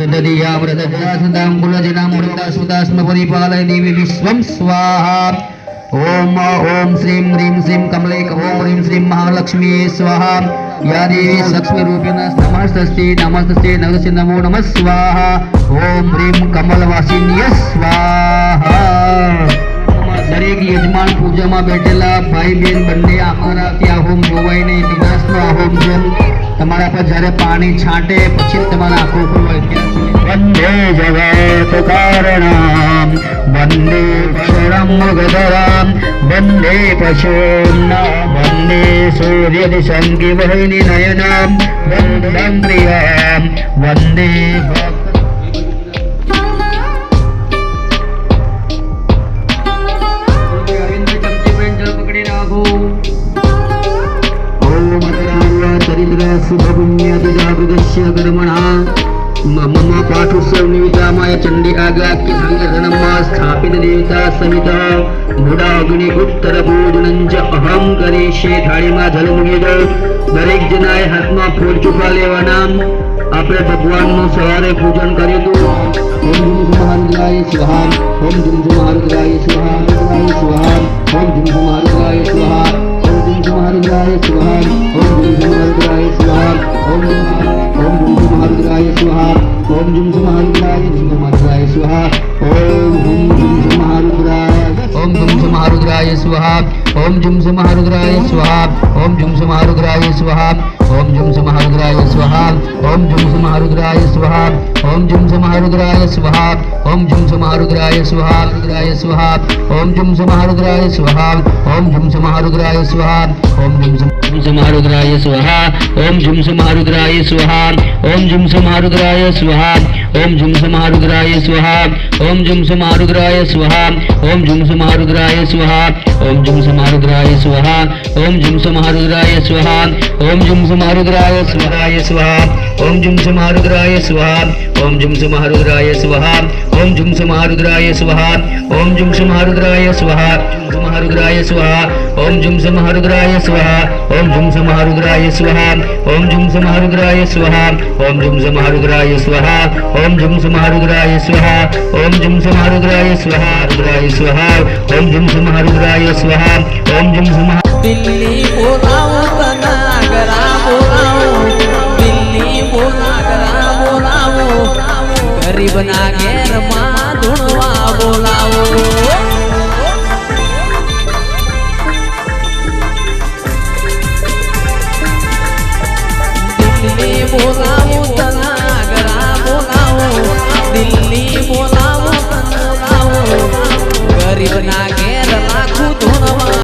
तदीयामृतदासदाम्बुलजनामृतास्मदास्म परिपालय देवी विश्वं स्वाहा ओम ओम श्रीं ह्रीं श्रीं कमले ओम ह्रीं श्रीं महालक्ष्मी स्वाहा या देवी लक्ष्मी रूपेण नमस्तस्ते नमस्तस्ते नमस्ते नमो नमः स्वाहा ओम ह्रीं कमलवासिन्य स्वाहा દરેક યજમાન પૂજામાં બેઠેલા ભાઈ બેન બંને આખરાથી આ હોમ જોવાય નહીં વિનાશનો આ હોમ જેમ તમારા પર જ્યારે પાણી છાંટે પછી જ તમારા આંખો ખોલવાય ત્યાં वंदे जगत्कारणाम् वंदे क्षरम् मुगधराम् वंदे पशून्ना वंदे सूर्यदिशङ्गिवहिनिनयनाम् वन्दं प्रियाम् वंदे शुभपुण्यतिजागृगस्य कर्मणा। మమ పాఠుస్వనివితామాయ చండి હાથમાં ફૂલ ચૂપા આપણે ભગવાનનું સવારે પૂજન કર્યું હતું ઓમ જુમ જુમહારુદ્રાય સ્વાહા ઓમ જુમ જુમહારુદ્રાય સ્વાહા ઓમ જુમ જુમહારુદ્રાય સ્વાહા Om Jin Suman स्वाहा ओम जुम से महारुद्राय स्वाहा ओम जुम से महारुद्राय स्वाहा ओम जुम से महारुद्राय स्वाहा ओम जुम से महारुद्राय स्वाहा ओम जुम से महारुद्राय स्वाहा ओम जुम से महारुद्राय स्वाहा रुद्राय स्वाहा ओम जुम से महारुद्राय स्वाहा ओम जुम से महारुद्राय स्वाहा ओम जुम से महारुद्राय स्वाहा ओम जुम से महारुद्राय स्वाहा ओम जुम से महारुद्राय स्वाहा ओम झुम समारुद्राय स्वाहा ओम झुम समारुद्राय स्वाहा ओम झुम समारुद्राय स्वाहा ओम झुम समारुद्राय स्वाहा ओम झुम समारुद्राय स्वाहा ओम जुम समारुद्राय स्वाहाय स्वाहा ओम झुम समारुद्राय स्वाहा ओम झुम समारुद्राय स्वाहा ओम झुम समारुद्राय स्वाहा ओम झुम समारुद्राय स्वाहा महारुद्राय स्वाहा ओम जुम स महारुद्राय स्वाहा ओम जुम स महारुद्राय स्वाहा ओम जुम स महारुद्राय स्वाहा ओम जुम स महारुद्राय स्वाहा ओम जुम स महारुद्राय स्वाहा ओम जुम स महारुद्राय स्वाहा रुद्राय स्वाहा ओम जुम स महारुद्राय स्वाहा ओम जुम स महा दिल्ली तनागरा ओ राव दिल्ली ओ नागरा ओ राव गरीब नागेर मा धुनवा बोलाओ Hold on.